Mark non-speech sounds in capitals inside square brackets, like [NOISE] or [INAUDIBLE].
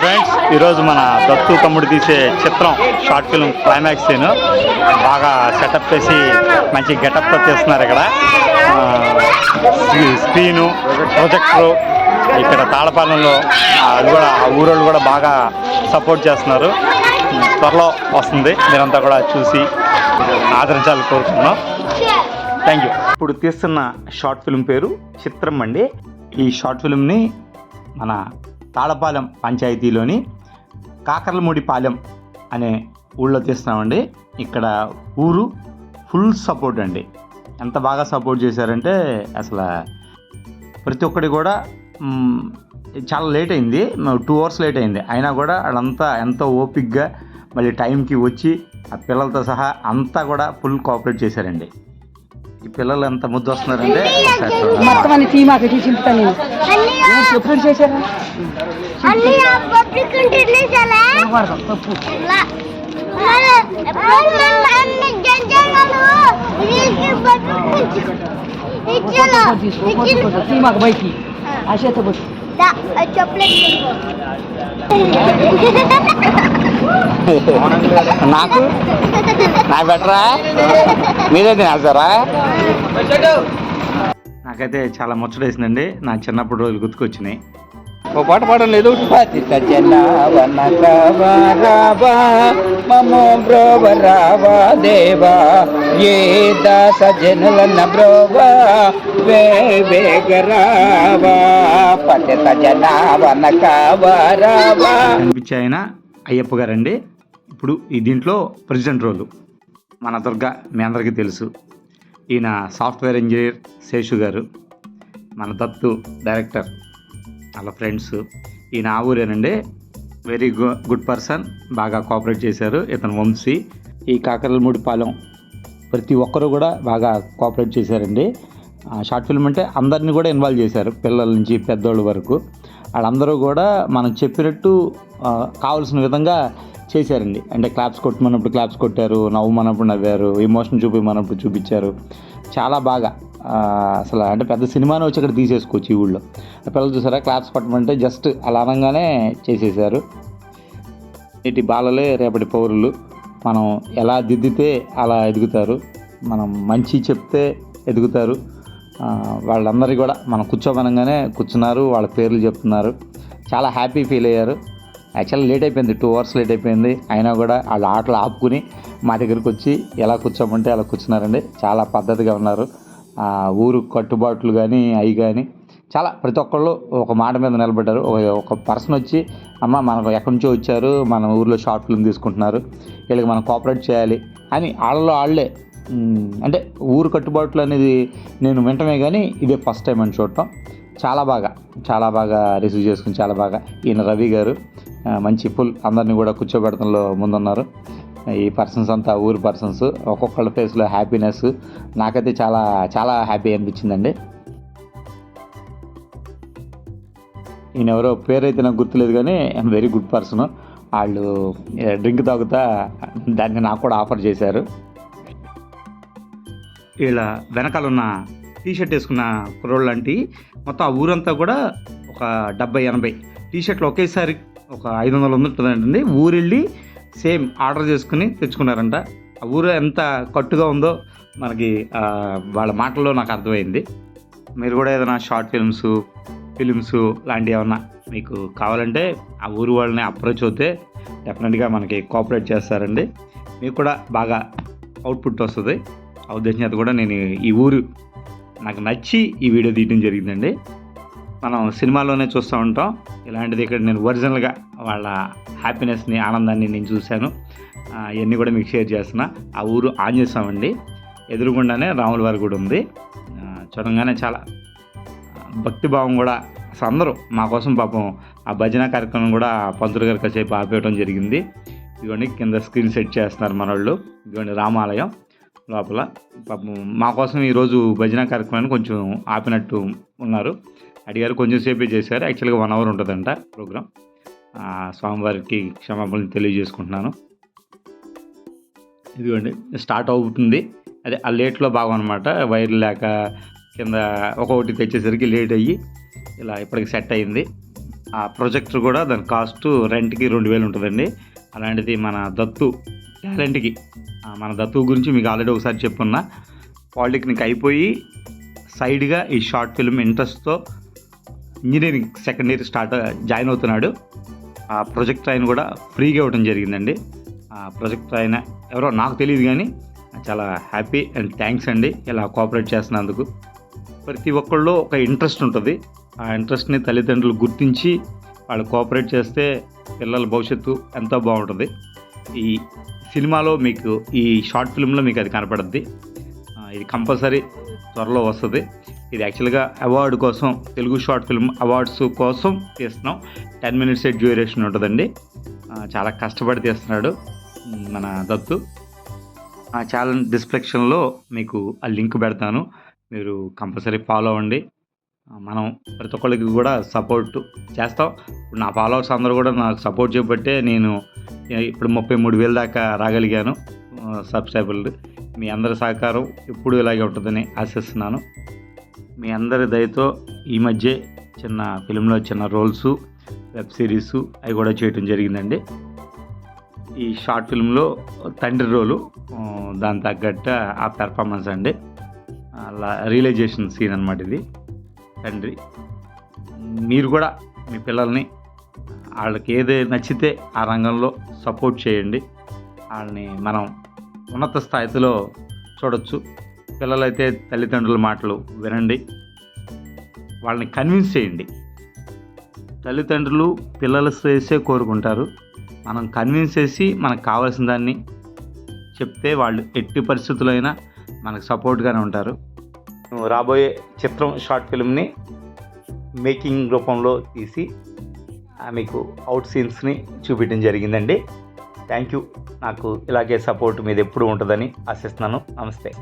Friends ఈరోజు మన దత్తు తమ్ముడు తీసే చిత్రం షార్ట్ ఫిల్మ్ క్లైమాక్స్ సీన్ బాగా సెటప్ చేసి మంచి గెటప్తో చేస్తున్నారు ఇక్కడ. స్క్రీను ప్రొజెక్టరు ఇక్కడ తాళపాలెంలో అది కూడా ఆ ఊరోళ్ళు కూడా బాగా సపోర్ట్ చేస్తున్నారు. త్వరలో వస్తుంది. మీరంతా కూడా చూసి ఆదరించాలని కోరుతున్నాం థ్యాంక్ యూ ఇప్పుడు తీస్తున్న షార్ట్ ఫిల్మ్ పేరు చిత్రం అండి. ఈ షార్ట్ ఫిల్మ్ని మన తాళపాలెం పంచాయతీలోని కాకర్లమూడిపాలెం అనే ఊళ్ళో తీస్తున్నామండి. ఇక్కడ ఊరు ఫుల్ సపోర్ట్ అండి. ఎంత బాగా సపోర్ట్ చేశారంటే అసలు ప్రతి ఒక్కటి కూడా చాలా లేట్ అయింది. టూ అవర్స్ లేట్ అయింది. అయినా కూడా వాళ్ళంతా ఎంతో ఓపిక్గా మళ్ళీ టైంకి వచ్చి ఆ పిల్లలతో సహా అంతా కూడా ఫుల్ కోఆపరేట్ చేశారండి. ఈ పిల్లలు ఎంత ముద్దు వస్తున్నారంటే ఒకసారి చూడండి. మొత్తం అన్ని టీమ్ అక్కడ చింపుతా నేను. ఏంటి, ఎప్పుడు చేశారా? అన్ని పబ్లిక్ రిలీజాలా వాడదాం తప్పు తీసుకో టీమ్ అక్కడ బైకి ఆ చేత కొట్టు [LAUGHS] [LAUGHS] నాకు నా బెటరా మీరే తినేస్తారా? నాకైతే చాలా ముచ్చటేసిందండి. నా చిన్నప్పుడు రోజులు గుర్తుకొచ్చినాయి. ఓ పాట పాడడం లేదు దేవా ఏ దాస అయ్యప్ప గారండి. ఇప్పుడు ఈ దీంట్లో ప్రెసిడెంట్ రోలు మన దుర్గా మీ అందరికీ తెలుసు. ఈయన సాఫ్ట్వేర్ ఇంజనీర్ శేషు గారు మన దత్తు డైరెక్టర్ వాళ్ళ ఫ్రెండ్స్. ఈయన ఆ ఊరేనండి. వెరీ గు గుడ్ పర్సన్ బాగా కోఆపరేట్ చేశారు. ఇతను వంశీ. ఈ కాకరలమూడిపాలెం ప్రతి ఒక్కరూ కూడా బాగా కోఆపరేట్ చేశారండి. షార్ట్ ఫిల్మ్ అంటే అందరినీ కూడా ఇన్వాల్వ్ చేశారు పిల్లల నుంచి పెద్దోళ్ళ వరకు. వాళ్ళందరూ కూడా మనం చెప్పినట్టు కావాల్సిన విధంగా చేశారండి. అంటే క్లాప్స్ కొట్టమన్నప్పుడు క్లాప్స్ కొట్టారు నవ్వమన్నప్పుడు నవ్వారు ఎమోషన్ చూపించమన్నప్పుడు చూపించారు. చాలా బాగా. అసలు అంటే పెద్ద సినిమాని వచ్చి అక్కడ తీసేసుకోవచ్చు ఈ ఊళ్ళో. పిల్లలు చూసారా? క్లాప్స్ కొట్టమంటే జస్ట్ అలా అనగానే చేసేసారు. నేటి బాలలే రేపటి పౌరులు. మనం ఎలా దిద్దితే అలా ఎదుగుతారు. మనం మంచి చెప్తే ఎదుగుతారు. వాళ్ళందరికీ కూడా మనం కూర్చోమనగానే కూర్చున్నారు వాళ్ళ పేర్లు చెప్తున్నారు. చాలా హ్యాపీ ఫీల్ అయ్యారు. యాక్చువల్లీ లేట్ అయిపోయింది. టూ అవర్స్ లేట్ అయిపోయింది. అయినా కూడా వాళ్ళ ఆటలు ఆపుకుని మా దగ్గరికి వచ్చి ఎలా కూర్చోమంటే అలా కూర్చున్నారండి. చాలా పద్ధతిగా ఉన్నారు. ఊరు కట్టుబాట్లు కానీ అవి కానీ చాలా ప్రతి ఒక్కళ్ళు ఒక మాట మీద నిలబడ్డారు. ఒక- పర్సన్ వచ్చి అమ్మ మనకు ఎక్కడి నుంచో వచ్చారు? మన ఊర్లో షార్ట్ ఫిల్మ్ తీసుకుంటున్నారు. వీళ్ళకి మనం కోఆపరేట్ చేయాలి అని వాళ్ళలో వాళ్ళే అంటే ఊరు కట్టుబాట్లు అనేది నేను వింటమే కానీ ఇదే ఫస్ట్ టైం అని చూడటం. చాలా బాగా చాలా బాగా రిసీవ్ చేసుకుని చాలా బాగా ఈయన రవి గారు. మంచి ఫుల్ అందరినీ కూడా కూర్చోబెడతంలో ముందున్నారు. ఈ పర్సన్స్ అంతా ఊరు పర్సన్స్ ఒక్కొక్కళ్ళ ఫేస్లో హ్యాపీనెస్. నాకైతే చాలా చాలా హ్యాపీ అనిపించిందండి. ఈయన ఎవరో పేరైతే నాకు గుర్తులేదు కానీ వెరీ గుడ్ పర్సన్. వాళ్ళు డ్రింక్ తాగుతా దాన్ని నాకు కూడా ఆఫర్ చేశారు. వీళ్ళ వెనకాల ఉన్న టీషర్ట్ వేసుకున్న కుర్రోళ్ళు లాంటి మొత్తం ఆ ఊరంతా కూడా ఒక డెబ్బై ఎనభై టీషర్ట్లు ఒకేసారి ఒక ఐదు వందలు ఉంటుందండి ఊరెళ్ళి సేమ్ ఆర్డర్ చేసుకుని తెచ్చుకున్నారంట. ఆ ఊరు ఎంత కట్టుగా ఉందో మనకి వాళ్ళ మాటల్లో నాకు అర్థమైంది. మీరు కూడా ఏదైనా షార్ట్ ఫిల్మ్స్ ఫిలిమ్స్ లాంటివి ఏమన్నా మీకు కావాలంటే ఆ ఊరు వాళ్ళని అప్రోచ్ అవుతే డెఫినెట్గా మనకి కోఆపరేట్ చేస్తారండి. మీకు కూడా బాగా అవుట్పుట్ వస్తుంది. ఆ ఉద్దేశం కూడా నేను ఈ ఊరు నాకు నచ్చి ఈ వీడియో తీయడం జరిగిందండి. మనం సినిమాలోనే చూస్తూ ఉంటాం. ఇలాంటిది ఇక్కడ నేను ఒరిజినల్గా వాళ్ళ హ్యాపీనెస్ని ఆనందాన్ని నేను చూశాను. ఇవన్నీ కూడా మీకు షేర్ చేస్తున్నా. ఆ ఊరు ఆన్ చేస్తామండి ఎదురుగుండానే రాముల వారి గుడి ఉంది. చూడంగానే చాలా భక్తి భావం కూడా. అసలు అందరూ మా కోసం పాపం ఆ భజన కార్యక్రమం కూడా పంతులు గారు కాసేపు ఆపేయడం జరిగింది. ఇదిగోండి కింద స్క్రీన్ సెట్ చేస్తున్నారు మనోళ్ళు. ఇదిగోండి రామాలయం లోపల. పాపం మా కోసం ఈరోజు భజన కార్యక్రమాన్ని కొంచెం ఆపినట్టు ఉన్నారు. అడిగారు కొంచెం సేపే చేశారు. యాక్చువల్గా వన్ అవర్ ఉంటుందంట ప్రోగ్రామ్. స్వామివారికి క్షమాపణలు తెలియజేసుకుంటున్నాను. ఇదిగోండి స్టార్ట్ అవుతుంది. అదే ఆ లేట్లో భాగం అనమాట వైర్ లేక కింద ఒక్కొక్కటి తెచ్చేసరికి లేట్ అయ్యి ఇలా ఇప్పటికి సెట్ అయింది. ఆ ప్రొజెక్టర్ కూడా దాని కాస్ట్ రెంట్కి రెండు వేలు ఉంటుందండి. అలాంటిది మన దత్తు టాలెంట్కి మన దత్తు గురించి మీకు ఆల్రెడీ ఒకసారి చెప్పున్నా. పాలిటెక్నిక్ అయిపోయి సైడ్గా ఈ షార్ట్ ఫిల్మ్ ఇంట్రెస్ట్తో engineering second year start join అవుతున్నాడు. ఆ ప్రొజెక్ట్ ఆయన కూడా ఫ్రీగా ఇవ్వడం జరిగిందండి. ఆ ప్రొజెక్ట్ ఆయన ఎవరో నాకు తెలియదు కానీ చాలా హ్యాపీ అండ్ థ్యాంక్స్ అండి ఇలా కోఆపరేట్ చేస్తున్నందుకు. ప్రతి ఒక్కళ్ళు ఒక ఇంట్రెస్ట్ ఉంటుంది. ఆ ఇంట్రెస్ట్ని తల్లిదండ్రులు గుర్తించి వాళ్ళు కోఆపరేట్ చేస్తే పిల్లల భవిష్యత్తు ఎంతో బాగుంటుంది. ఈ సినిమాలో మీకు ఈ షార్ట్ ఫిల్మ్లో మీకు అది కనపడుద్ది. ఇది కంపల్సరీ త్వరలో వస్తుంది. ఇది యాక్చువల్గా అవార్డు కోసం తెలుగు షార్ట్ ఫిల్మ్ అవార్డ్స్ కోసం తీస్తున్నాం. టెన్ మినిట్స్ డ్యూరేషన్ ఉంటుందండి. చాలా కష్టపడి తీస్తున్నాడు మన దత్తు. ఆ ఛానల్ డిస్క్రిప్షన్లో మీకు ఆ లింక్ పెడతాను. మీరు కంపల్సరీ ఫాలో అవ్వండి. మనం ప్రతి ఒక్కరికి కూడా సపోర్ట్ చేస్తాం. ఇప్పుడు నా ఫాలోవర్స్ అందరూ కూడా నాకు సపోర్ట్ చేయబట్టే నేను ఇప్పుడు ముప్పై మూడు వేల దాకా రాగలిగాను సబ్స్క్రైబర్లు మీ అందరి సహకారం ఎప్పుడు ఇలాగే ఉంటుందని ఆశిస్తున్నాను. మీ అందరి దయతో ఈ మధ్య చిన్న ఫిలింలో చిన్న రోల్స్ వెబ్ సిరీస్ అవి కూడా చేయటం జరిగిందండి. ఈ షార్ట్ ఫిల్మ్లో తండ్రి రోలు దాని తగ్గట్టు ఆ పెర్ఫార్మెన్స్ అండి. అలా రియలైజేషన్ సీన్ అనమాట ఇది. తండ్రి మీరు కూడా మీ పిల్లల్ని వాళ్ళకి ఏది నచ్చితే ఆ రంగంలో సపోర్ట్ చేయండి. వాళ్ళని మనం ఉన్నత స్థాయిలో చూడొచ్చు. పిల్లలైతే తల్లిదండ్రుల మాటలు వినండి. వాళ్ళని కన్విన్స్ చేయండి. తల్లిదండ్రులు పిల్లల శ్రేయస్సే కోరుకుంటారు. మనం కన్విన్స్ చేసి మనకు కావాల్సిన దాన్ని చెప్తే వాళ్ళు ఎట్టి పరిస్థితులైనా మనకు సపోర్ట్గానే ఉంటారు. రాబోయే చిత్రం షార్ట్ ఫిల్మ్ని మేకింగ్ రూపంలో తీసి ఆ, మీకు అవుట్ సీన్స్ని చూపించడం జరిగిందండి. థ్యాంక్ యూ నాకు ఇలాగే సపోర్ట్ మీద ఎప్పుడు ఉంటుందని ఆశిస్తున్నాను. నమస్తే.